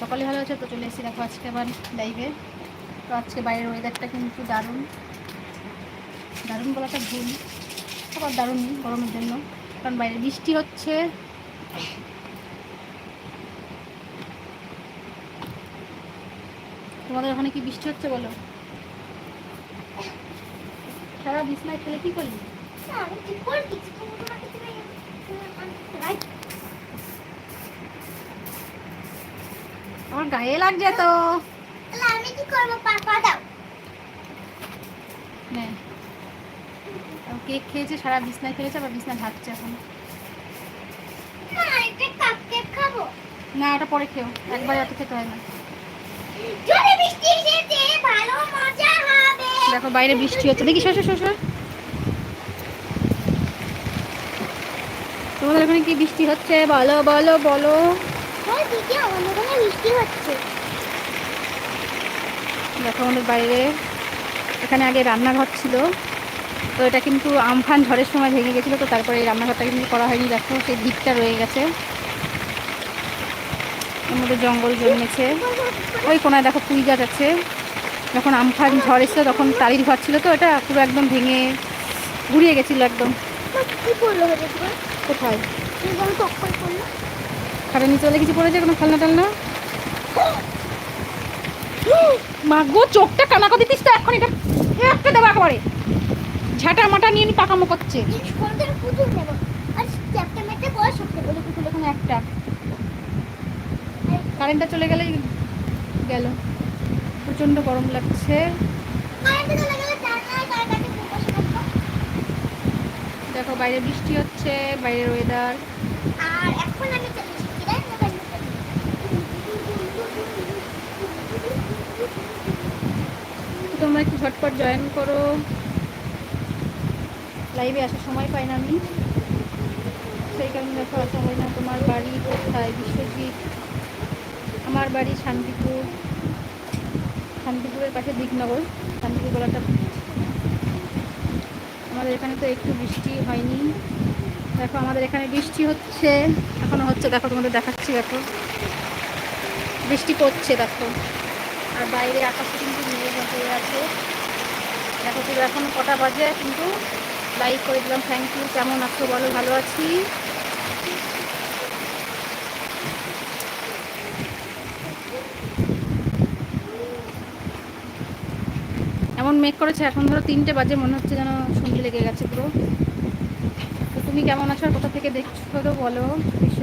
সকালে ভালো আছে তো চলে এসেছি দেখো আজকে আবার লাইভে তো আজকে বাইরের ওয়েদারটা কিন্তু দারুণ। দারুণ বলাটা ভুল। আবার দারুণ গরমের জন্য। কারণ বাইরে বৃষ্টি হচ্ছে। তোমাদের ওখানে কি বৃষ্টি হচ্ছে বলো? সারা বিছনায় ফেলে কি করলি না, আমি ঠিক করে দিচ্ছি, কিন্তু তোমাকে তুমি, উম, right? আমার গায়ে লাগছে তো। আমি কি করব? পাপা দাও। নে। কেক খেয়েছে সারা বিছনায় ফেলেছে আবার বিছনা ঢাকছে এখন। না এটা পরে খেও। একবার এত খেতে হয় না। জোরে বৃষ্টি এসেছে ভালো মজা হবে। দেখো বাইরে বৃষ্টি হচ্ছে। দেখি শ্বশুর শ্বশুর তোমাদের ওখানে কি বৃষ্টি হচ্ছে? বলো বলো বলো। আমাদের বৃষ্টি হচ্ছে? দেখো আমাদের বাইরে এখানে আগে রান্নাঘর ছিল তো এটা কিন্তু আমফান ঝড়ের সময় ভেঙে গেছিল তো তারপরে এই রান্নাঘরটা কিন্তু করা হয়নি। দেখো সেই দিকটা রয়ে গেছে। মধ্যে জঙ্গল জন্মেছে। ওই কোনায় দেখো পুঁই গাছ আছে। যখন আমফান ঝড় এসেছিল তখন তালির ঘর ছিল তো এটা পুরো একদম ভেঙে ঘুরিয়ে গেছিল একদম। কোথায়? নিচে বলে কিছু পড়েছে কোনো খেলনা টেলনা? মা গো চোখটা কানা দিতিস তো এখন এটা। একটা দেবা করে ঝাঁটা মাটা নিয়ে নি পাকামো করছে। একটা। কারেন্টটা চলে গেলেই গেল। প্রচণ্ড গরম লাগছে। থাকব দেখো বাইরে বৃষ্টি হচ্ছে বাইরের ওয়েদার আর এখন আমি চলে এসেছি রান্নাঘর মধ্যে। তোমরা একটু ঝটপট জয়েন করো। লাইভে আসার সময় পাই না আমি। সেই কারণে দেখো আসা হয় না তোমার বাড়ি কোথায়? বিশ্বজিৎ। আমার বাড়ি শান্তিপুর। শান্তিপুরের পাশে দিকনগর শান্তিপুর বলাটা আমাদের এখানে তো একটু বৃষ্টি হয়নি। দেখো আমাদের এখানে বৃষ্টি হচ্ছে। এখনও হচ্ছে। দেখো তোমাদের দেখাচ্ছি, দেখো। বৃষ্টি পড়ছে, দেখো। আর বাইরে আকাশে কিন্তু মেঘ হয়ে আছে। দেখো পুরো এখন কটা বাজে, কিন্তু লাইক করে দিলাম থ্যাংক ইউ কেমন আছো বলো, ভালো আছি? এমন মেক করেছে, এখন ধরো তিনটে বাজে, মনে হচ্ছে যেন সন্ধে লেগে গেছে পুরো। তো তুমি কেমন আছো আর কোথা থেকে দেখছ তো বলো বিশ্ব